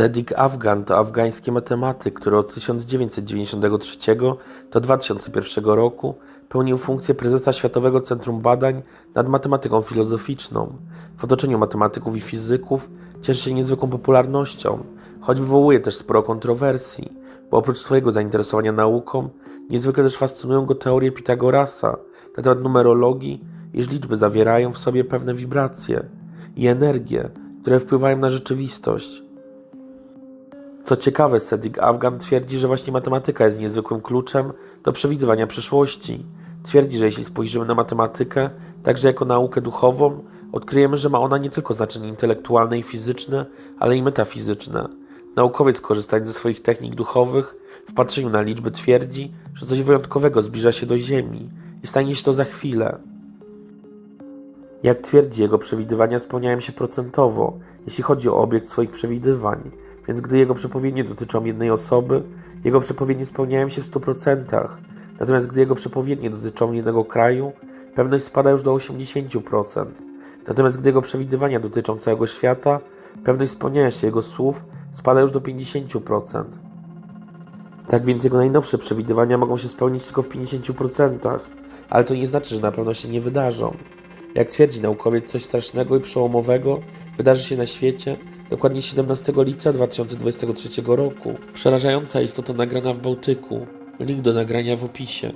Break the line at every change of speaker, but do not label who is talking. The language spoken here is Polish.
Sadiq Afgan to afgański matematyk, który od 1993 do 2001 roku pełnił funkcję prezesa Światowego Centrum Badań nad Matematyką Filozoficzną. W otoczeniu matematyków i fizyków cieszy się niezwykłą popularnością, choć wywołuje też sporo kontrowersji, bo oprócz swojego zainteresowania nauką, niezwykle też fascynują go teorie Pitagorasa na temat numerologii, iż liczby zawierają w sobie pewne wibracje i energie, które wpływają na rzeczywistość. Co ciekawe, Sadiq Afgan twierdzi, że właśnie matematyka jest niezwykłym kluczem do przewidywania przyszłości. Twierdzi, że jeśli spojrzymy na matematykę, także jako naukę duchową, odkryjemy, że ma ona nie tylko znaczenie intelektualne i fizyczne, ale i metafizyczne. Naukowiec, korzystając ze swoich technik duchowych, w patrzeniu na liczby twierdzi, że coś wyjątkowego zbliża się do Ziemi i stanie się to za chwilę. Jak twierdzi, jego przewidywania spełniają się procentowo, jeśli chodzi o obiekt swoich przewidywań, więc gdy jego przepowiednie dotyczą jednej osoby, jego przepowiednie spełniają się w 100%, natomiast gdy jego przepowiednie dotyczą jednego kraju, pewność spada już do 80%, natomiast gdy jego przewidywania dotyczą całego świata, pewność spełniania się jego słów spada już do 50%. Tak więc jego najnowsze przewidywania mogą się spełnić tylko w 50%, ale to nie znaczy, że na pewno się nie wydarzą. Jak twierdzi naukowiec, coś strasznego i przełomowego wydarzy się na świecie dokładnie 17 lipca 2023 roku. Przerażająca istota nagrana w Bałtyku. Link do nagrania w opisie.